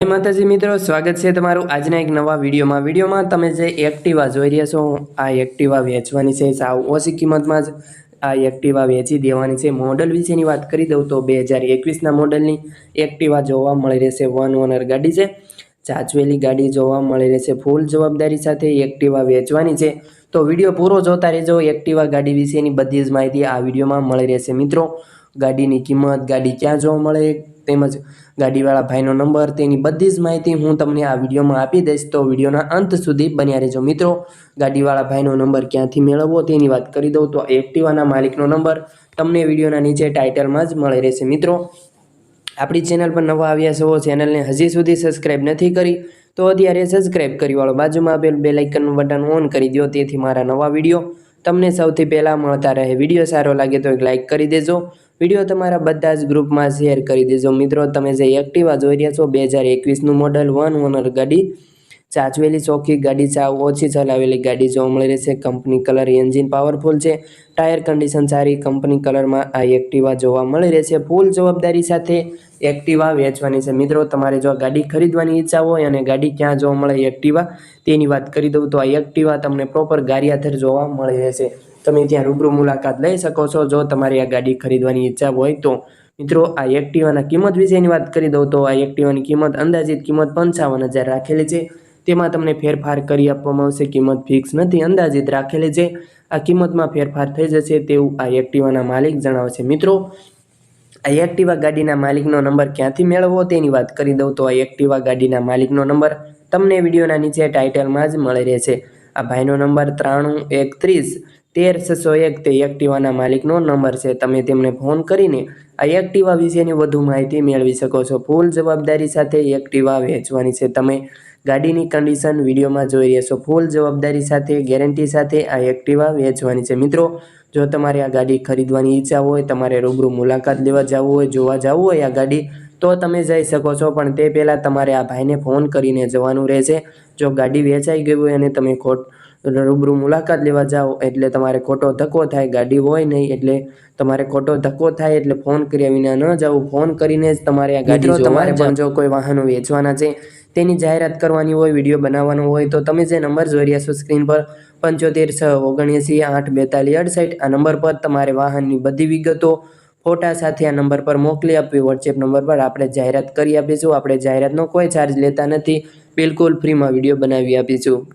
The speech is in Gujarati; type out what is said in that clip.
જય માતાજી મિત્રો, સ્વાગત છે તમારું આજના એક નવા વિડીયોમાં. વિડીયોમાં તમે જે એક્ટિવા જોઈ રહ્યા છો, આ એક્ટિવા વેચવાની છે, સાવ ઓછી કિંમતમાં જ આ એક્ટિવા વેચી દેવાની છે. મોડલ વિશેની વાત કરી દઉં તો બે હજાર એકવીસના મોડલની એક્ટિવા જોવા મળી રહેશે વન ઓનર ગાડી છે. ચાચવેલી ગાડી જોવા મળી રહેશે ફૂલ જવાબદારી સાથે એક્ટિવા વેચવાની છે. તો વીડિયો પૂરો જોતા રહેજો, એક્ટિવા ગાડી વિશેની બધી જ માહિતી આ વિડીયોમાં મળી રહેશે. મિત્રો, ગાડીની કિંમત, ગાડી ક્યાં જોવા મળે તેમજ ગાડીવાળા ભાઈનો નંબર, તેની બધી જ માહિતી હું તમને આ વિડીયોમાં આપી દઈશ. તો વિડીયોના અંત સુધી બન્યા રહેજો મિત્રો. ગાડીવાળા ભાઈનો નંબર ક્યાંથી મેળવવો તેની વાત કરી દઉં. તો એક્ટિવાના માલિકનો નંબર તમને વિડીયોના નીચે ટાઇટલમાં જ મળી રહેશે મિત્રો. આપણી ચેનલ પર નવા આવ્યા છો, ચેનલને હજી સુધી સબસ્ક્રાઈબ નથી કરી, તો અત્યારે સબસ્ક્રાઈબ કરી વાળો બાજુમાં આપેલ બે લાઇકનનું બટન ઓન કરી દો તેથી મારા નવા વીડિયો તમને સૌથી પહેલાં મળતા રહે. વીડિયો સારો લાગે તો એક લાઇક કરી દેજો. વીડિયો તમારા બધા જ ગ્રુપમાં શેર કરી દેજો. મિત્રો, તમે જે એક્ટિવા જોઈ રહ્યા છો, બે હજાર એકવીસનું મોડલ વન ઓનર ગાડી ચાચવેલી ચોખ્ખી ગાડી સાવ ઓછી ચલાવેલી ગાડી જોવા મળી રહેશે. કંપની કલર એન્જિન પાવરફુલ છે. ટાયર કન્ડિશન સારી, કંપની કલરમાં આ એક્ટિવા જોવા મળી રહેશે. ફૂલ જવાબદારી સાથે એક્ટિવા વેચવાની છે. મિત્રો, તમારે જો ગાડી ખરીદવાની ઈચ્છા હોય અને ગાડી ક્યાં જોવા મળે એક્ટિવા, તેની વાત કરી દઉં તો આ એક્ટિવા તમને પ્રોપર ગારિયાથર જોવા મળી રહેશે. તમે ત્યાં રૂબરૂ મુલાકાત લઈ શકો છો. જો તમારી આ ગાડી ખરીદવાની ઈચ્છા હોય તો મિત્રો, આ એક્ટિવાના કિંમત વિશેની વાત કરી દઉં તો આ એક્ટિવાની કિંમત અંદાજિત કિંમત પંચાવન હજાર રાખેલી છે. તેમાં તમને ફેરફાર કરી આપવામાં આવશે. કિંમત ફિક્સ નથી. અંદાજિત રાખેલી છે. આ કિંમતમાં ફેરફાર થઈ જશે તેવું આ એક્ટિવાના માલિક જણાવે છે મિત્રો, આ એક્ટિવા ગાડીના માલિકનો નંબર ક્યાંથી મેળવવો તેની વાત કરી દઉં તો આ એક્ટિવા ગાડીના માલિકનો નંબર તમને વિડીયોના નીચે ટાઇટલમાં જ મળી રહેશે. આ ભાઈનો નંબર ત્રાણું એકત્રીસ તેર છસો એક તે એક્ટિવાના માલિકનો નંબર છે. તમે તેમને ફોન કરીને આ એક્ટિવા વિશેની વધુ માહિતી મેળવી શકો છો. ફૂલ જવાબદારી સાથે એક્ટિવા વેચવાની છે. તમે ગાડીની કન્ડિશન વિડીયોમાં જોઈ રહ્યા છો. ફૂલ જવાબદારી સાથે, ગેરંટી સાથે આ એક્ટિવા વેચવાની છે. મિત્રો, જો તમારે આ ગાડી ખરીદવાની ઈચ્છા હોય, તમારે રૂબરૂ મુલાકાત લેવા જવું હોય, જોવા જવું હોય, આ ગાડી તો તમે જઈ શકો છો પણ તે પહેલાં તમારે આ ભાઈને ફોન કરીને જવાનું રહેશે. જો ગાડી વેચાઈ ગઈ હોય અને તમે ખોટ રૂબરૂ મુલાકાત લેવા જાઓ એટલે તમારે ખોટો ધક્કો થાય ગાડી હોય નહીં એટલે તમારે ખોટો ધક્કો થાય એટલે ફોન કર્યા વિના ન જવું ફોન કરીને જ તમારે આ ગાડી તમારે પણ જો કોઈ વાહનો વેચવાના છે તેની જાહેરાત કરવાની હોય વીડિયો બનાવવાનો હોય તો તમે જે નંબર જોઈ રહ્યા છો સ્ક્રીન પર પંચોતેર છ ઓગણએંસી આઠ બેતાલીસ અડસઠ આ નંબર પર તમારે વાહનની બધી વિગતો ફોટા સાથે આ નંબર પર મોકલી આપવી. વોટ્સએપ નંબર પર આપણે જાહેરાત કરી આપીશું. આપણે જાહેરાતનો કોઈ ચાર્જ લેતા નથી. બિલકુલ ફ્રીમાં વીડિયો બનાવી આપીશું.